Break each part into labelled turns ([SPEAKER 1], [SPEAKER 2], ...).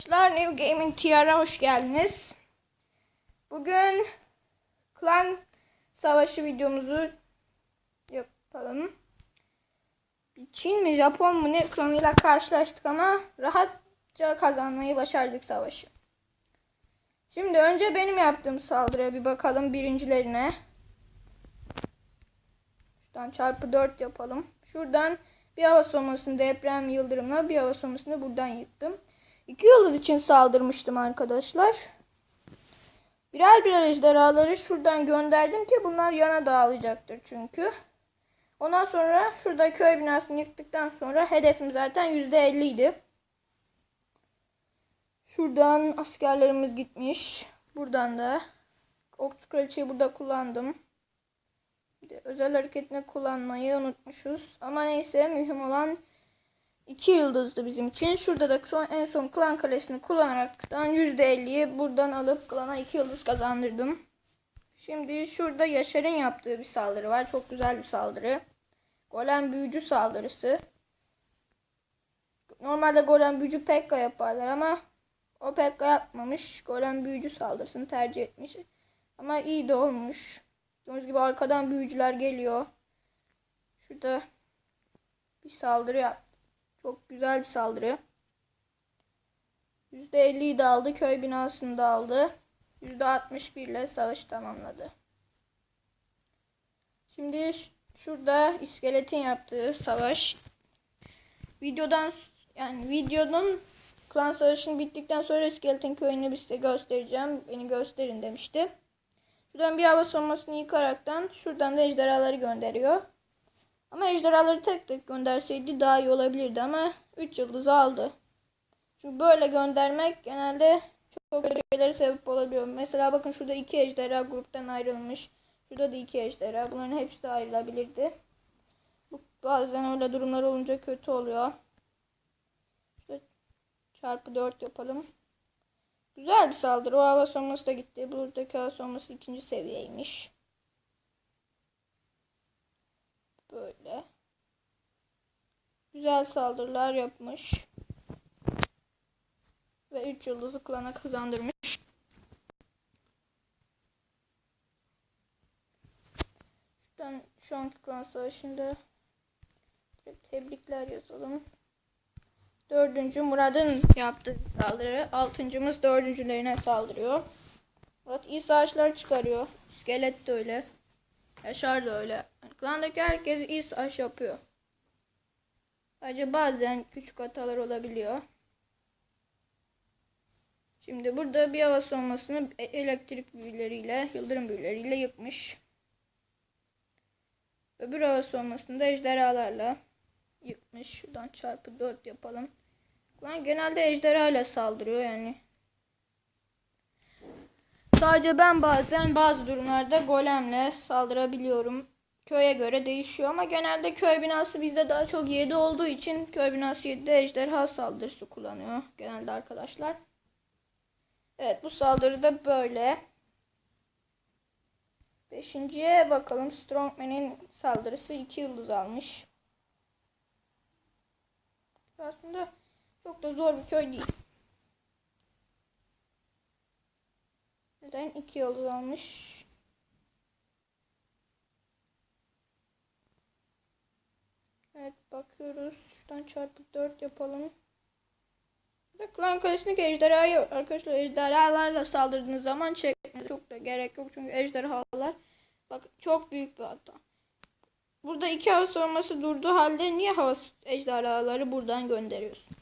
[SPEAKER 1] Arkadaşlar New Gaming TR'a hoş geldiniz. Bugün klan savaşı videomuzu yapalım. Çin mi Japon mu ne klanıyla karşılaştık ama rahatça kazanmayı başardık savaşı. Şimdi önce benim yaptığım saldırıya bir bakalım birincilerine. Şuradan çarpı 4 yapalım. Şuradan bir hava savunmasını deprem yıldırımla bir hava savunmasını buradan yıktım. İki yıldız için saldırmıştım arkadaşlar. Birer birer ejderhaları şuradan gönderdim ki bunlar yana dağılacaktır çünkü. Ondan sonra şurada köy binasını yıktıktan sonra hedefim zaten %50 idi. Şuradan askerlerimiz gitmiş. Buradan da okçu kraliçeyi burada kullandım. Bir de özel hareketini kullanmayı unutmuşuz. Ama neyse mühim olan 2 yıldızdı bizim için. Şurada da son, en son klan kalesini kullanaraktan %50'yi buradan alıp klana 2 yıldız kazandırdım. Şimdi şurada Yaşar'ın yaptığı bir saldırı var. Çok güzel bir saldırı. Golem büyücü saldırısı. Normalde golem büyücü Pekka yaparlar ama o Pekka yapmamış. Golem büyücü saldırısını tercih etmiş. Ama iyi de olmuş. Gördüğünüz gibi arkadan büyücüler geliyor. Şurada bir saldırı yaptı. Çok güzel bir saldırı. %50'yi de aldı. Köy binasını da aldı. %61 ile savaş tamamladı. Şimdi şurada iskeletin yaptığı savaş. Videodan yani videonun klan savaşının bittikten sonra iskeletin köyünü size göstereceğim. Beni gösterin demişti. Şuradan bir hava savunmasını yıkaraktan şuradan da ejderhaları gönderiyor. Ama ejderhaları tek tek gönderseydi daha iyi olabilirdi ama 3 yıldız aldı. Çünkü böyle göndermek genelde çok şeylere sebep olabiliyor. Mesela bakın şurada iki ejderha gruptan ayrılmış. Şurada da iki ejderha. Bunların hepsi de ayrılabilirdi. Bu bazen öyle durumlar olunca kötü oluyor. Şurada çarpı 4 yapalım. Güzel bir saldırı. O hava savunması da gitti. Buradaki hava savunması ikinci seviyeymiş. Böyle. Güzel saldırılar yapmış. Ve 3 yıldızı klana kazandırmış. Şuradan şu anki klan savaşında tebrikler yazalım. Dördüncü Murat'ın yaptığı saldırı. Altıncımız dördüncülerine saldırıyor. Murat iyi savaşlar çıkarıyor. İskelet de öyle. Yaşar da öyle. Klandaki herkes iyi savaş yapıyor. Sadece bazen küçük hatalar olabiliyor. Şimdi burada bir hava savunmasını e- elektrik büyüleriyle, yıldırım büyüleriyle yıkmış. Öbür hava savunmasını da ejderhalarla yıkmış. Şuradan çarpı 4 yapalım. Lan genelde ejderha ile saldırıyor yani. Sadece ben bazen bazı durumlarda golemle saldırabiliyorum. Köye göre değişiyor ama genelde köy binası bizde daha çok 7 olduğu için köy binası 7'de ejderha saldırısı kullanıyor genelde arkadaşlar. Evet bu saldırı da böyle. Beşinciye bakalım. Strongman'in saldırısı 2 yıldız almış. Aslında çok da zor bir köy değil. Neden 2 yıldız almış? Evet bakıyoruz. Şuradan çarpı 4 yapalım. Burada klan kalesindeki ejderhayı arkadaşlar ejderhalarla saldırdığınız zaman çekmenize çok da gerek yok. Çünkü ejderhalar bak çok büyük bir hata. Burada iki hava savunması durduğu halde niye hava ejderhaları buradan gönderiyorsun?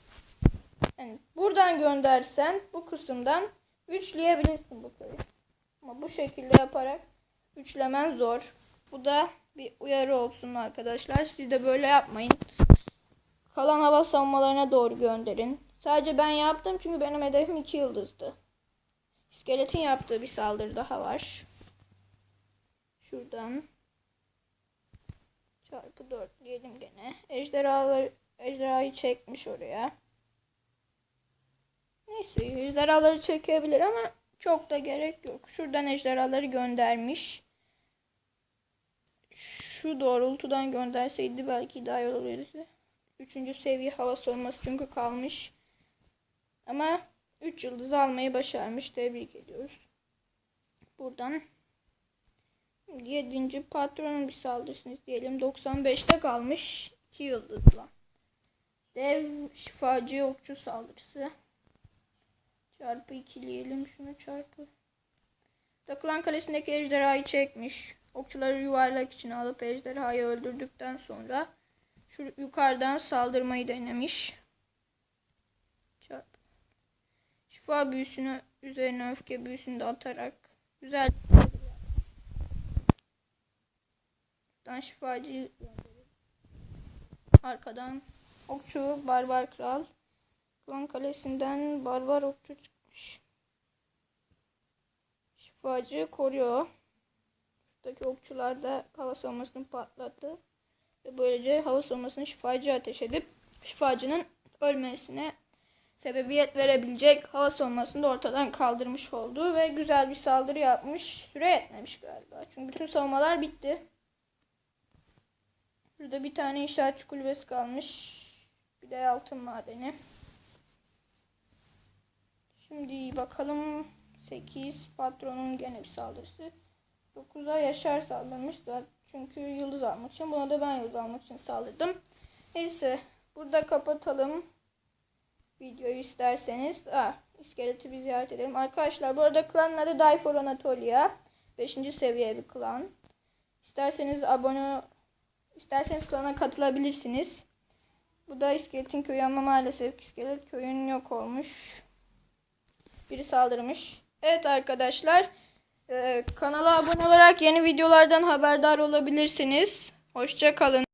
[SPEAKER 1] Yani buradan göndersen bu kısımdan üçleyebilirsin bu köyü. Ama bu şekilde yaparak üçlemen zor. Bu da bir uyarı olsun arkadaşlar. Siz de böyle yapmayın. Kalan hava savunmalarına doğru gönderin. Sadece ben yaptım çünkü benim hedefim 2 yıldızdı. İskeletin yaptığı bir saldırı daha var. Şuradan çarpı 4 diyelim gene. Ejderhalar ejderhayı çekmiş oraya. Neyse ejderhaları çekebilir ama çok da gerek yok. Şuradan ejderhaları göndermiş. Şu doğrultudan gönderseydi belki daha iyi olurdu. Üçüncü seviye hava savunması çünkü kalmış. Ama 3 yıldız almayı başarmış. Tebrik ediyoruz. Buradan 7. patronun bir saldırısını diyelim. 95'te kalmış. 2 yıldızla. Dev şifacı okçu saldırısı. Çarpı ikileyelim şunu çarpı. Takılan kalesindeki ejderhayı çekmiş. Okçuları yuvarlak içine alıp ejderhayı öldürdükten sonra şu yukarıdan saldırmayı denemiş. Çarpı. Şifa büyüsünü üzerine öfke büyüsünü de atarak güzel Buradan şifacı arkadan okçu barbar kral Klan kalesinden barbar okçu çıkmış. Şifacı koruyor. Şuradaki okçular da hava savunmasını patlattı. Ve böylece hava savunmasını şifacı ateş edip şifacının ölmesine sebebiyet verebilecek hava savunmasını da ortadan kaldırmış oldu. Ve güzel bir saldırı yapmış. Süre yetmemiş galiba. Çünkü bütün savunmalar bitti. Burada bir tane inşaatçı kulübesi kalmış. Bir de altın madeni. Şimdi bakalım 8 patronun gene bir saldırısı. 9'a Yaşar saldırmış da çünkü yıldız almak için. Buna da ben yıldız almak için saldırdım. Neyse burada kapatalım videoyu isterseniz. Ah, iskeleti bir ziyaret edelim. Arkadaşlar bu arada klanın adı Die for Anatolia. 5. seviye bir klan. İsterseniz abone isterseniz klana katılabilirsiniz. Bu da iskeletin köyü ama maalesef iskelet köyün yok olmuş. Biri saldırmış. Evet arkadaşlar. E, kanala abone olarak yeni videolardan haberdar olabilirsiniz. Hoşça kalın.